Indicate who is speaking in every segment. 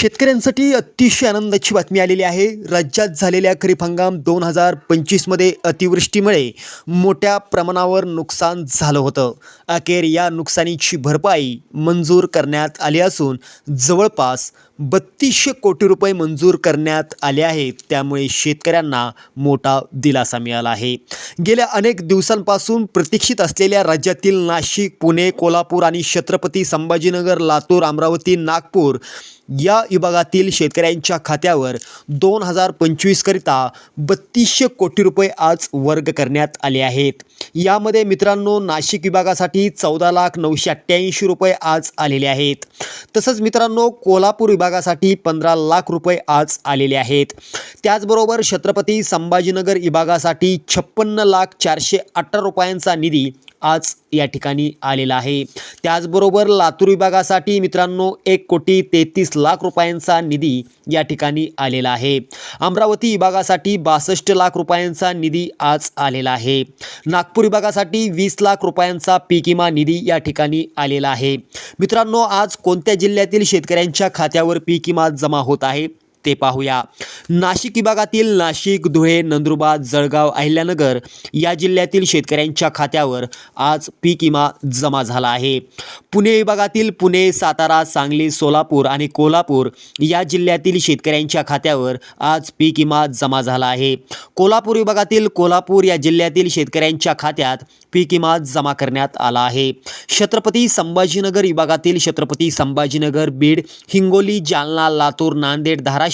Speaker 1: शेतकऱ्यांसाठी अतिशय आनंदाची बातमी आलेली आहे. राज्यात झालेल्या खरीप हंगाम दोन हजार पंचवीसमध्ये अतिवृष्टीमुळे मोठ्या प्रमाणावर नुकसान झालं होतं. अखेर या नुकसानीची भरपाई मंजूर करण्यात आली असून जवळपास बत्तीसशे कोटी रुपये मंजूर करण्यात आले आहेत. त्यामुळे शेतकऱ्यांना मोठा दिलासा मिळाला आहे. गेल्या अनेक दिवसांपासून प्रतीक्षित असलेल्या राज्यातील नाशिक पुणे कोल्हापूर आणि छत्रपती संभाजीनगर लातूर अमरावती नागपूर या विभागातील शेतकऱ्यांच्या खात्यावर दोन हजार पंचवीसकरिता बत्तीसशे कोटी रुपये आज वर्ग करण्यात आले आहेत. यामध्ये मित्रांनो नाशिक विभागासाठी चौदा लाख नऊशे अठ्ठ्याऐंशी रुपये आज आलेले आहेत. तसंच मित्रांनो कोल्हापूर विभागासाठी पंधरा लाख रुपये आज आलेले आहेत. त्याचबरोबर छत्रपती संभाजीनगर विभागासाठी छप्पन्न लाख चारशे अठरा रुपयांचा निधी आज या ठिकाणी आलेला आहे. त्याचबरोबर लातूर विभागासाठी मित्रांनो एक कोटी तेहतीस लाख रुपयांचा निधी या ठिकाणी आलेला आहे. अमरावती विभागासाठी बासष्ट लाख रुपयांचा निधी आज आलेला आहे. नागपूर विभागासाठी वीस लाख रुपयांचा पीक विमा निधी या ठिकाणी आलेला आहे. मित्रांनो आज कोणत्या जिल्ह्यातील शेतकऱ्यांच्या खात्यावर पीक विमा जमा होत आहे? ते पाहूया. नाशिक विभागातील नाशिक धुळे नंदुरबार जळगाव अहिल्यानगर या जिल्ह्यातील शेतकऱ्यांच्या खात्यावर आज पीक विमा जमा झाला आहे. पुणे विभागातील पुणे सातारा सांगली सोलापूर आणि कोल्हापूर या जिल्ह्यातील शेतकऱ्यांच्या खात्यावर आज पीक विमा जमा झाला आहे. कोल्हापूर विभागातील कोल्हापूर या जिल्ह्यातील शेतकऱ्यांच्या खात्यात पीक विमा जमा करण्यात आला आहे. छत्रपती संभाजीनगर विभागातील छत्रपती संभाजीनगर बीड हिंगोली जालना लातूर नांदेड धाराशिव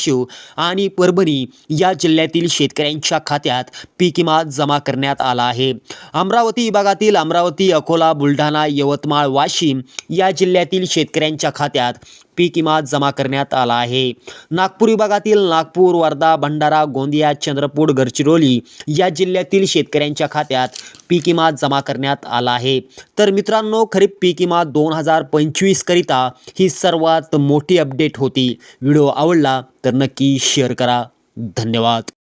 Speaker 1: आणि परभणी या जिल्ह्यातील शेतकऱ्यांच्या खात्यात पीक विमा जमा करण्यात आला आहे. अमरावती विभागातील अमरावती अकोला बुलढाणा यवतमाळ वाशिम या जिल्ह्यातील शेतकऱ्यांच्या खात्यात पीक विमा जमा करण्यात आला आहे. नागपूर विभागातील नागपूर वर्धा भंडारा गोंदिया चंद्रपूर गडचिरोली या जिल्ह्यातील शेतकऱ्यांच्या खात्यात पीक विमा जमा करण्यात आला आहे. तर मित्रांनो खरीप पीक विमा दोन हजार पंचवीसकरिता ही सर्वात मोठी अपडेट होती. व्हिडिओ आवडला तर नक्की शेअर करा. धन्यवाद.